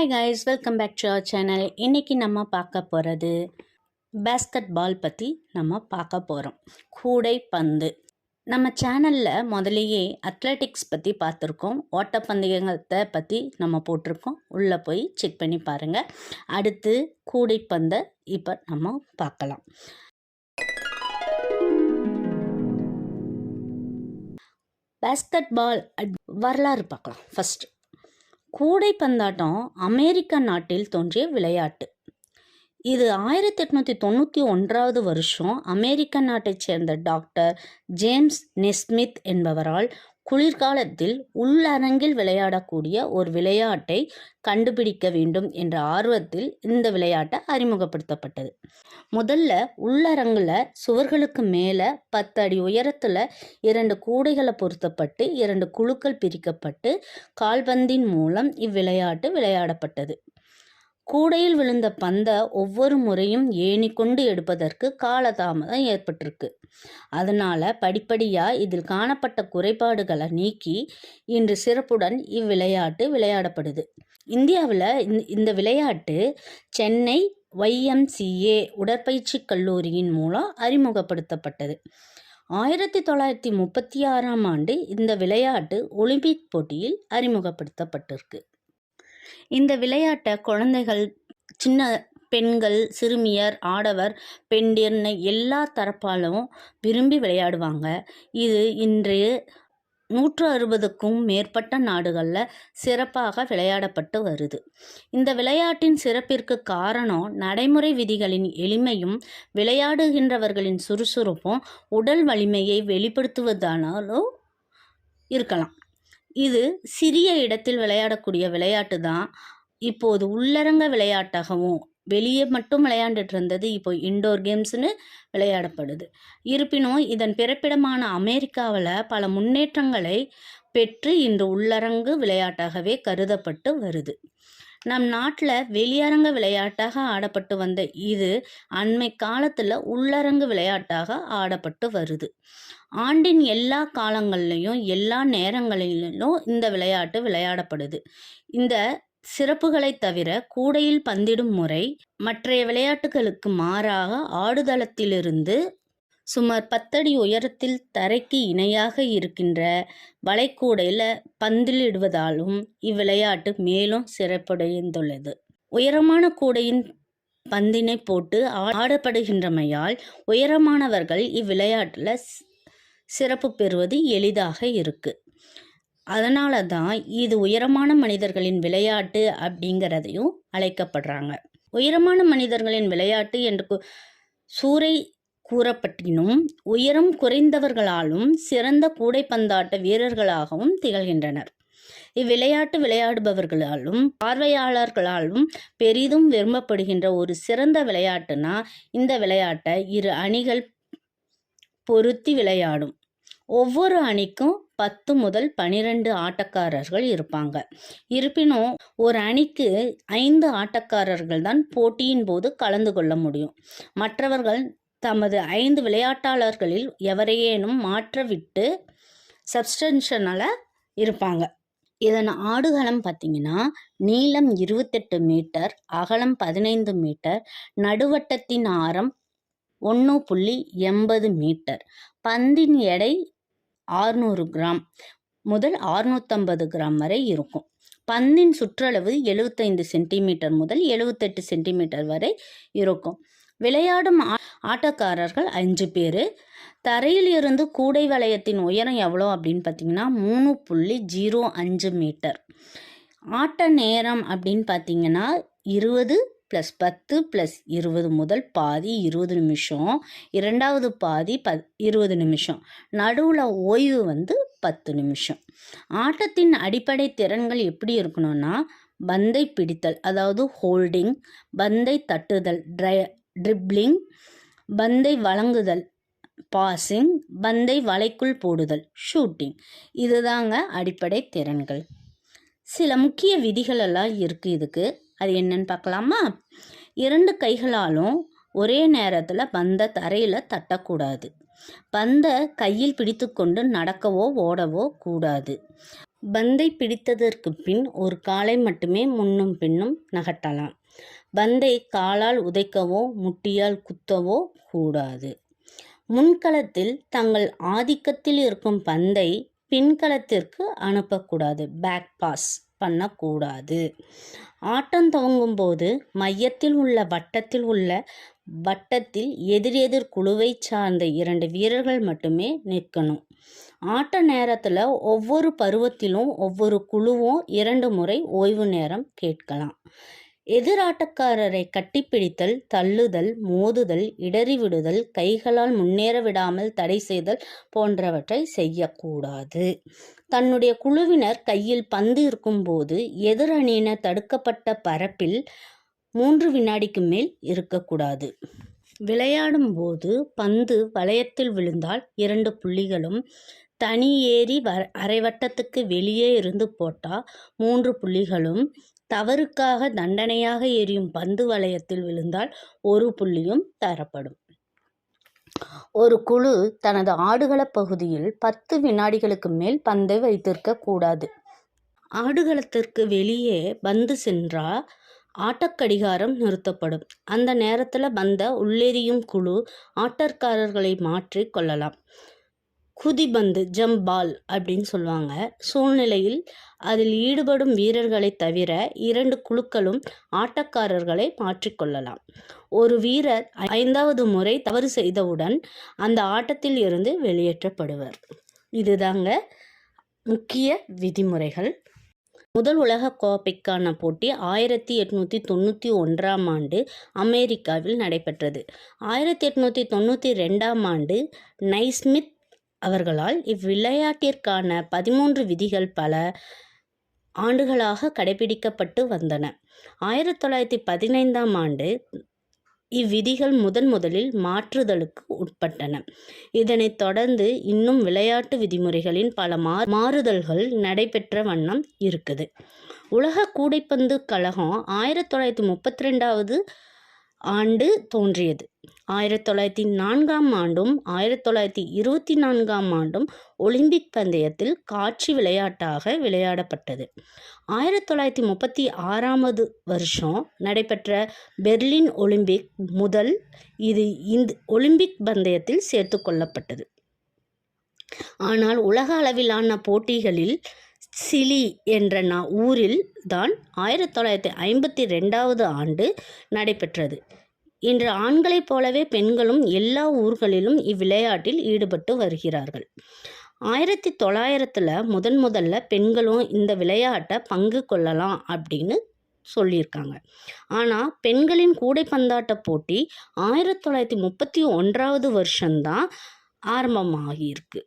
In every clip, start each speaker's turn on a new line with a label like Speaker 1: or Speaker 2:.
Speaker 1: Hi guys welcome back to our channel இன்றைக்கி நம்ம பார்க்க போகிறது பேஸ்கெட் பால் பற்றி நம்ம பார்க்க போகிறோம் கூடை பந்து. நம்ம சேனலில் முதலேயே அத்லெட்டிக்ஸ் பற்றி பார்த்துருக்கோம். ஓட்டப்பந்தயத்தை பற்றி நம்ம போட்டிருக்கோம். உள்ளே போய் செக் பண்ணி பாருங்கள் அடுத்து கூடைப்பந்தை இப்போ நம்ம பார்க்கலாம். பேஸ்கெட் பால் வரலாறு பார்க்கலாம். ஃபஸ்ட்டு கூடைப்பந்தாட்டம் அமெரிக்க நாட்டில் தோன்றிய விளையாட்டு. இது ஆயிரத்தி எட்நூற்றி தொண்ணூற்றி ஒன்றாவது வருஷம் அமெரிக்க நாட்டைச் சேர்ந்த டாக்டர் ஜேம்ஸ் நெஸ்மித் என்பவரால் குளிர்காலத்தில் உள்ளரங்கில் விளையாடக்கூடிய ஒரு விளையாட்டை கண்டுபிடிக்க வேண்டும் என்ற ஆர்வத்தில் இந்த விளையாட்டை அறிமுகப்படுத்தப்பட்டது. முதல்ல உள்ளரங்கில் சுவர்களுக்கு மேலே பத்து அடி உயரத்தில் இரண்டு கூடைகளை பொருத்தப்பட்டு இரண்டு குழுக்கள் பிரிக்கப்பட்டு கால்பந்தின் மூலம் இவ்விளையாட்டு விளையாடப்பட்டது. கூடையில் விழுந்த பந்தை ஒவ்வொரு முறையும் ஏணி கொண்டு எடுப்பதற்கு காலதாமதம் ஏற்பட்டிருக்கு. அதனால் படிப்படியாக இதில் காணப்பட்ட குறைபாடுகளை நீக்கி இன்று சிறப்புடன் இவ்விளையாட்டு விளையாடப்படுது. இந்தியாவில் இந்த விளையாட்டு சென்னை ஒய்எம்சிஏ உடற்பயிற்சி கல்லூரியின் மூலம் அறிமுகப்படுத்தப்பட்டது. ஆயிரத்தி தொள்ளாயிரத்தி முப்பத்தி ஆறாம் ஆண்டு இந்த விளையாட்டு ஒலிம்பிக் போட்டியில் அறிமுகப்படுத்தப்பட்டிருக்கு. இந்த விளையாட்டை குழந்தைகள் சின்ன பெண்கள் சிறுமியர் ஆடவர் பெண்டிர்னு எல்லா தரப்பாலும் விரும்பி விளையாடுவாங்க. இது இன்று நூற்று அறுபதுக்கும் மேற்பட்ட நாடுகளில் சிறப்பாக விளையாடப்பட்டு வருது. இந்த விளையாட்டின் சிறப்பிற்கு காரணம் நடைமுறை விதிகளின் எளிமையும் விளையாடுகின்றவர்களின் சுறுசுறுப்பும் உடல் வலிமையை வெளிப்படுத்துவதானாலும் இருக்கலாம். இது சிறிய இடத்தில் விளையாடக்கூடிய விளையாட்டு தான். இப்போது உள்ளரங்க விளையாட்டாகவும் வெளியே மட்டும் விளையாண்டுட்டு இருந்தது இப்போ இன்டோர் கேம்ஸ்னு விளையாடப்படுது. இருப்பினும் இதன் பிறப்பிடமான அமெரிக்காவில் பல முன்னேற்றங்களை பெற்று இன்று உள்ளரங்கு விளையாட்டாகவே கருதப்பட்டு வருது. நம் நாட்டில் வெளியரங்க விளையாட்டாக ஆடப்பட்டு வந்த இது அண்மை காலத்தில் உள்ளரங்கு விளையாட்டாக ஆடப்பட்டு வருது. ஆண்டின் எல்லா காலங்கள்லையும் எல்லா நேரங்களிலும் இந்த விளையாட்டு விளையாடப்படுது. இந்த சிறப்புகளை தவிர கூடையில் பந்திடும் முறை மற்றைய விளையாட்டுகளுக்கு மாறாக ஆடுதளத்திலிருந்து சுமார் பத்தடி உயரத்தில் தரைக்கு இணையாக இருக்கின்ற வளைக்கூடையில் பந்தில் இடுவதாலும் இவ்விளையாட்டு மேலும் சிறப்படைந்துள்ளது. உயரமான கூடையின் பந்தினை போட்டு ஆடப்படுகின்றமையால் உயரமானவர்கள் இவ்விளையாட்டில் சிறப்பு பெறுவது எளிதாக இருக்குது அதனால தான் இது உயரமான மனிதர்களின் விளையாட்டு அப்படிங்கிறதையும் அழைக்கப்படுறாங்க. உயரமான மனிதர்களின் விளையாட்டு என்று சூறை கூறப்பட்டினும் உயரம் குறைந்தவர்களாலும் சிறந்த கூடைப்பந்தாட்ட வீரர்களாகவும் திகழ்கின்றனர். இவ்விளையாட்டு விளையாடுபவர்களாலும் பார்வையாளர்களாலும் பெரிதும் விரும்பப்படுகின்ற ஒரு சிறந்த விளையாட்டுனா இந்த விளையாட்டை இரு அணிகள் பொருத்தி விளையாடும். ஒவ்வொரு அணிக்கும் பத்து முதல் பனிரெண்டு ஆட்டக்காரர்கள் இருப்பாங்க. இருப்பினும் ஒரு அணிக்கு ஐந்து ஆட்டக்காரர்கள் தான் போட்டியின் போது கலந்து கொள்ள முடியும். மற்றவர்கள் தமது ஐந்து விளையாட்டாளர்களில் எவரையேனும் மாற்றவிட்டு சப்ஸ்டென்ஷனில் இருப்பாங்க. இதன் ஆடுகளம் பார்த்திங்கன்னா நீளம் இருபத்தெட்டு மீட்டர் அகலம் பதினைந்து மீட்டர் நடுவட்டத்தின் ஆரம் ஒன்று புள்ளி எண்பது மீட்டர். பந்தின் எடை ஆறுநூறு கிராம். முதல் ஆறுநூற்றம்பது கிராம் வரை இருக்கும். பந்தின் சுற்றளவு எழுபத்தைந்து சென்டிமீட்டர் முதல் எழுபத்தெட்டு சென்டிமீட்டர் வரை இருக்கும். விளையாடும் ஆட்டக்காரர்கள் அஞ்சு பேர். தரையில் இருந்து கூடை வளையத்தின் உயரம் எவ்வளோ அப்படின்னு பார்த்தீங்கன்னா மூணு புள்ளி ஜீரோ அஞ்சு மீட்டர். ஆட்ட நேரம் அப்படின்னு பார்த்தீங்கன்னா இருபது ப்ளஸ் பத்து ப்ளஸ் இருபது முதல் பாதி இருபது நிமிஷம். இரண்டாவது பாதி ப இருபது நிமிஷம். நடுவில் ஓய்வு வந்து பத்து நிமிஷம். ஆட்டத்தின் அடிப்படை திறன்கள் எப்படி இருக்கணும்னா பந்தை பிடித்தல் அதாவது ஹோல்டிங் பந்தை தட்டுதல் ட்ரை ட்ரிப்ளிங் பந்தை வழங்குதல் பாசிங் பந்தை வலைக்குள் போடுதல் ஷூட்டிங் இதுதாங்க அடிப்படை திறன்கள். சில முக்கிய விதிகளெல்லாம் இருக்குது இதுக்கு. அது என்னன்னு பார்க்கலாமா? இரண்டு கைகளாலும் ஒரே நேரத்தில் பந்தை தரையில் தட்டக்கூடாது. பந்தை கையில் பிடித்து கொண்டு நடக்கவோ ஓடவோ கூடாது. பந்தை பிடித்ததற்கு பின் ஒரு காலை மட்டுமே முன்னும் பின்னும் நகட்டலாம் பந்தை காலால் உதைக்கவோ முட்டியால் குத்தவோ கூடாது. முன்களத்தில் தங்கள் ஆதிக்கத்தில் இருக்கும் பந்தை பின்களத்திற்கு அனுப்பக்கூடாது. Back pass. பண்ணக்கூடாது. ஆட்டம் துவங்கும் போது மையத்தில் உள்ள வட்டத்தில் உள்ள வட்டத்தில் எதிரெதிர் குழுவை சார்ந்த இரண்டு வீரர்கள் மட்டுமே நிற்கணும். ஆட்ட நேரத்தில் ஒவ்வொரு பருவத்திலும் ஒவ்வொரு குழுவும் இரண்டு முறை ஓய்வு நேரம் கேட்கலாம். எதிராட்டக்காரரை கட்டிப்பிடித்தல் தள்ளுதல் மோதுதல் இடறி விடுதல் கைகளால் முன்னேற விடாமல் தடை செய்தல் போன்றவற்றை செய்யக்கூடாது. தன்னுடைய குழுவினர் கையில் பந்து இருக்கும்போது எதிர் அணியினர் தடுக்கப்பட்ட பரப்பில் மூன்று வினாடிக்கு மேல் இருக்கக்கூடாது. விளையாடும் போது பந்து வளையத்தில் விழுந்தால் இரண்டு புள்ளிகளும் தனி ஏறி வ அரைவட்டத்துக்கு வெளியே இருந்து போட்டால் மூன்று புள்ளிகளும் தவறுக்காக தண்டனையாக எரியும் பந்து வளையத்தில் விழுந்தால் ஒரு புள்ளியும் தரப்படும். ஒரு குழு தனது ஆடுகளப் பகுதியில் பத்து வினாடிகளுக்கு மேல் பந்தை வைத்திருக்க கூடாது. ஆடுகளத்திற்கு வெளியே பந்து சென்றால் ஆட்டக்கடிகாரம் நிறுத்தப்படும். அந்த நேரத்தில் பந்த உள்ளெறியும் குழு ஆட்டக்காரர்களை மாற்றி கொள்ளலாம். குதிபந்து ஜம்ப் பால் அப்படின்னு சொல்லுவாங்க. சூழ்நிலையில் அதில் ஈடுபடும் வீரர்களை தவிர இரண்டு குழுக்களும் ஆட்டக்காரர்களை மாற்றிக்கொள்ளலாம் ஒரு வீரர் ஐந்தாவது முறை தவறு செய்தவுடன் அந்த ஆட்டத்தில் இருந்து வெளியேற்றப்படுவர். இதுதாங்க முக்கிய விதிமுறைகள். முதல் உலக கோப்பைக்கான போட்டி ஆயிரத்தி எட்நூற்றி தொண்ணூற்றி ஒன்றாம் ஆண்டு அமெரிக்காவில் நடைபெற்றது. ஆயிரத்தி எட்நூற்றி தொண்ணூற்றி ரெண்டாம் ஆண்டு நைஸ்மித் அவர்களால் இவ்விளையாட்டிற்கான பதிமூன்று விதிகள் பல ஆண்டுகளாக கடைபிடிக்கப்பட்டு வந்தன. ஆயிரத்தி தொள்ளாயிரத்தி பதினைந்தாம் ஆண்டு இவ்விதிகள் முதன் முதலில் மாற்றுதலுக்கு உட்பட்டன. இதனைத் தொடர்ந்து இன்னும் விளையாட்டு விதிமுறைகளின் பல மா மாறுதல்கள் நடைபெற்ற வண்ணம் இருக்குது. உலக கூடைப்பந்து கழகம் ஆயிரத்தி தொள்ளாயிரத்தி முப்பத்தி ரெண்டாவது ஆண்டு தோன்றியது. ஆயிரத்தி தொள்ளாயிரத்தி நான்காம் ஆண்டும் ஆயிரத்தி தொள்ளாயிரத்தி இருபத்தி நான்காம் ஆண்டும் ஒலிம்பிக் பந்தயத்தில் காட்சி விளையாட்டாக விளையாடப்பட்டது. ஆயிரத்தி தொள்ளாயிரத்தி முப்பத்தி ஆறாவது வருஷம் நடைபெற்ற பெர்லின் ஒலிம்பிக் முதல் இது இந்த ஒலிம்பிக் பந்தயத்தில் சேர்த்து கொள்ளப்பட்டது. ஆனால் உலக அளவிலான போட்டிகளில் சிலி என்ற நா ஊரில் தான் ஆயிரத்தி தொள்ளாயிரத்தி ஐம்பத்தி ரெண்டாவது ஆண்டு நடைபெற்றது. இன்று ஆண்களைப் போலவே பெண்களும் எல்லா ஊர்களிலும் இவ்விளையாட்டில் ஈடுபட்டு வருகிறார்கள். ஆயிரத்தி தொள்ளாயிரத்தில் முதன் முதல்ல பெண்களும் இந்த விளையாட்டை பங்கு கொள்ளலாம் அப்படின்னு சொல்லியிருக்காங்க. ஆனால் பெண்களின் கூடைப்பந்தாட்ட போட்டி ஆயிரத்தி தொள்ளாயிரத்தி முப்பத்தி ஒன்றாவது வருஷம்தான் ஆரம்பமாகியிருக்கு.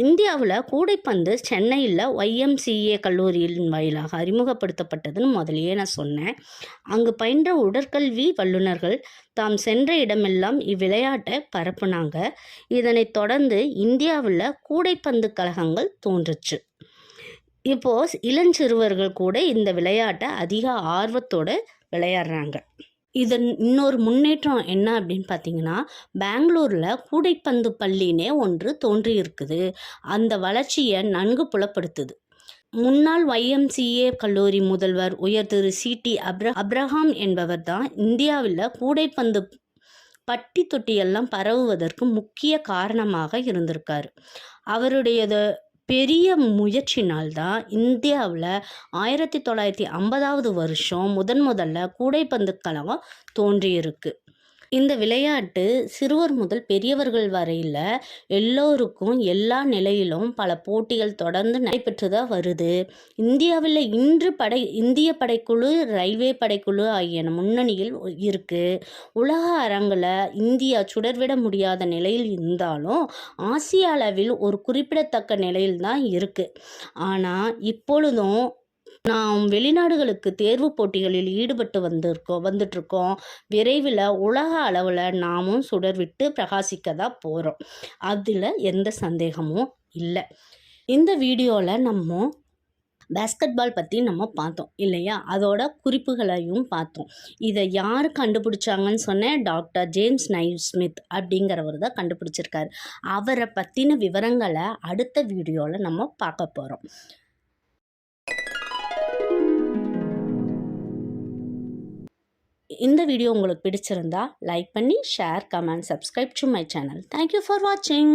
Speaker 1: இந்தியாவில் கூடைப்பந்து சென்னையில் ஒய்எம்சிஏ கல்லூரியின் வாயிலாக அறிமுகப்படுத்தப்பட்டதுன்னு முதலியே நான் சொன்னேன். அங்கு பயின்ற உடற்கல்வி வல்லுநர்கள் தாம் சென்ற இடமெல்லாம் இவ்விளையாட்டை பரப்புனாங்க. இதனைத் தொடர்ந்து இந்தியாவில் கூடைப்பந்து கழகங்கள் தோன்றுச்சு. இப்போது இளஞ்சிறுவர்கள் கூட இந்த விளையாட்டை அதிக ஆர்வத்தோடு விளையாடுறாங்க. இதன் இன்னொரு முன்னேற்றம் என்ன அப்படின்னு பார்த்தீங்கன்னா பெங்களூரில் கூடைப்பந்து பள்ளினே ஒன்று தோன்றியிருக்குது. அந்த வளர்ச்சியை நன்கு புலப்படுத்துது. முன்னாள் ஒய்எம்சிஏ கல்லூரி முதல்வர் உயர் திரு சிடி அப்ர அப்ரஹாம் என்பவர் தான் இந்தியாவில் கூடைப்பந்து பட்டி தொட்டியெல்லாம் பரவுவதற்கு முக்கிய காரணமாக இருந்திருக்கார். அவருடையது பெரிய முயற்சினால்தான் இந்தியாவில் ஆயிரத்தி தொள்ளாயிரத்தி ஐம்பதாவது வருஷம் முதன் முதல்ல கூடைப்பந்து கழகம் தோன்றியிருக்கு. இந்த விளையாட்டு சிறுவர் முதல் பெரியவர்கள் வரையில் எல்லோருக்கும் எல்லா நிலையிலும் பல போட்டிகள் தொடர்ந்து நடைபெற்று தான் வருது. இந்தியாவில் இன்று படை இந்திய படைக்குழு ரயில்வே படைக்குழு ஆகியன முன்னணியில் இருக்குது உலக அரங்கில் இந்தியா சுடர்விட முடியாத நிலையில் இருந்தாலும் ஆசிய அளவில் ஒரு குறிப்பிடத்தக்க நிலையில் தான் இருக்குது ஆனால் இப்பொழுதும் நாம் வெளிநாடுகளுக்கு தேர்வு போட்டிகளில் ஈடுபட்டு வந்திருக்கோம் வந்துட்ருக்கோம் விரைவில் உலக அளவில் நாமும் சுடர் விட்டு பிரகாசிக்க தான் போகிறோம் அதில் எந்த சந்தேகமும் இல்லை. இந்த வீடியோவில் நம்ம பேஸ்கெட் பால் பற்றி நம்ம பார்த்தோம் இல்லையா? அதோட குறிப்புகளையும் பார்த்தோம். இதை யார் கண்டுபிடிச்சாங்கன்னு சொன்னேன் டாக்டர் ஜேம்ஸ் நைவ் ஸ்மித் அப்படிங்கிறவர் தான் கண்டுபிடிச்சிருக்காரு. அவரை பற்றின விவரங்களை அடுத்த வீடியோவில் நம்ம பார்க்க போகிறோம் இந்த வீடியோ உங்களுக்கு பிடிச்சிருந்தா லைக் பண்ணி share comment subscribe to my channel thank you for வாட்சிங்